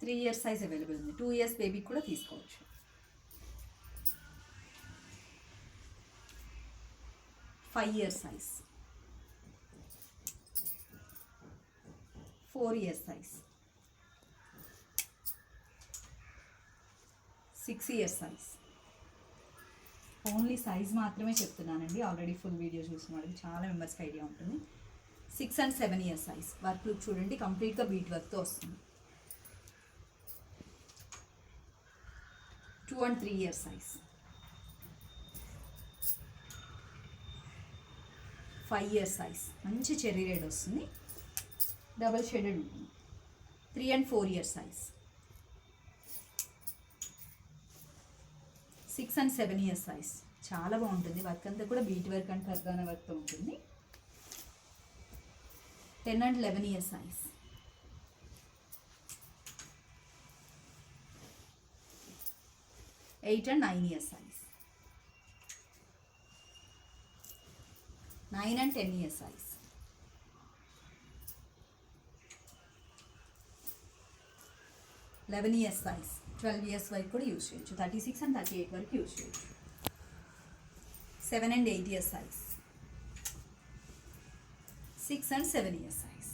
Three years size available ఉంది. Two years బేబీకి కూడా తీసుకోవచ్చు. Five years size. Four years size. Six years size. Only size మాత్రమే చెప్తున్నానండి. ఆల్రెడీ ఫుల్ వీడియో చూసిన వాళ్ళకి చాలా మెంబర్స్కి ఐడియా ఉంటుంది. Six and seven years size. Work look చూడండి. కంప్లీట్గా బీట్ వర్క్తో వస్తుంది. Two and three years size five years size మంచి చెర్రీ రెడ్ వస్తుంది. డబల్ షేడెడ్ ఉంటుంది. Three and four years size six and seven years size చాలా బాగుంటుంది. వర్క్ అంతా కూడా బీట్ వర్క్ అండ్ కర్గాన వర్క్తో ఉంటుంది. Ten and eleven years size eight and nine years size nine and ten years size eleven years size twelve years వరకు కూడా use చేయొచ్చు. Thirty six and thirty eight వరకు యూజ్ చేయొచ్చు. Seven and eight years size six and seven years size